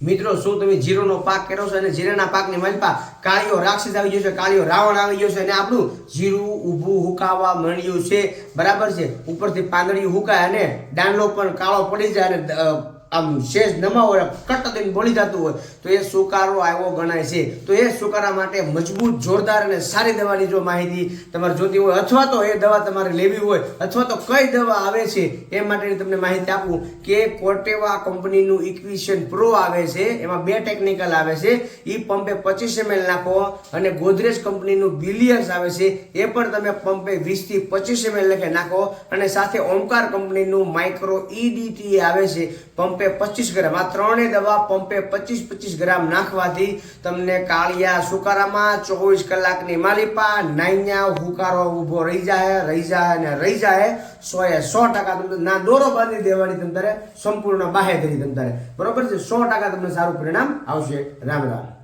મિત્રો, શું તમે જીરોનો પાક કર્યો છો અને જીરાના પાકની મલપા કાળીઓ રાક્ષસ આવી ગયો છે, કાળીઓ રાવણ આવી ગયો છે અને આપણું જીરું ઊભું હુકાવા માંડ્યું છે. બરાબર છે? ઉપરથી પાંદડી હુકાય અને દાંડલો પણ કાળો પડી જાય અને આમ શેષ નમાવો હોય કટ દઈને બોલી જતું હોય, તો એ સુકારો આવ્યો ગણાય છે. તો એ સુકારા માટે મજબૂત, જોરદાર અને સારી દવાની જો માહિતી તમારે જોતી હોય, અથવા તો એ દવા તમારે લેવી હોય, અથવા તો કઈ દવા આવે છે, એ માટેની તમને માહિતી આપું કે કોટેવા કંપનીનું ઇક્વિશન પ્રો આવે છે, એમાં બે ટેકનિકલ આવે છે. એ પંપે પચીસ એમએલ નાખો અને ગોદરેજ કંપનીનું બિલિયર્સ આવે છે, એ પણ તમે પંપે વીસથી પચીસ એમએલ લખે નાખો. અને સાથે ઓમકાર કંપનીનું માઇક્રો ઈડીટી આવે છે, પંપે પચીસ ગ્રામ. આ ત્રણેય દવા પંપે પચીસ પચીસ ગ્રામ નાખવાથી તમને કાળિયા સુકારામાં ચોવીસ કલાકની માલિપા નાઈયા હુકારો ઊભો રહી જાય રહી જાય અને રહી જાય. સો એ સો ટકા તમને ના દોરો બાંધી દેવાની તમ સંપૂર્ણ બાહે કરી તમને બરોબર છે? સો ટકા તમને સારું પરિણામ આવશે. રામ રામ.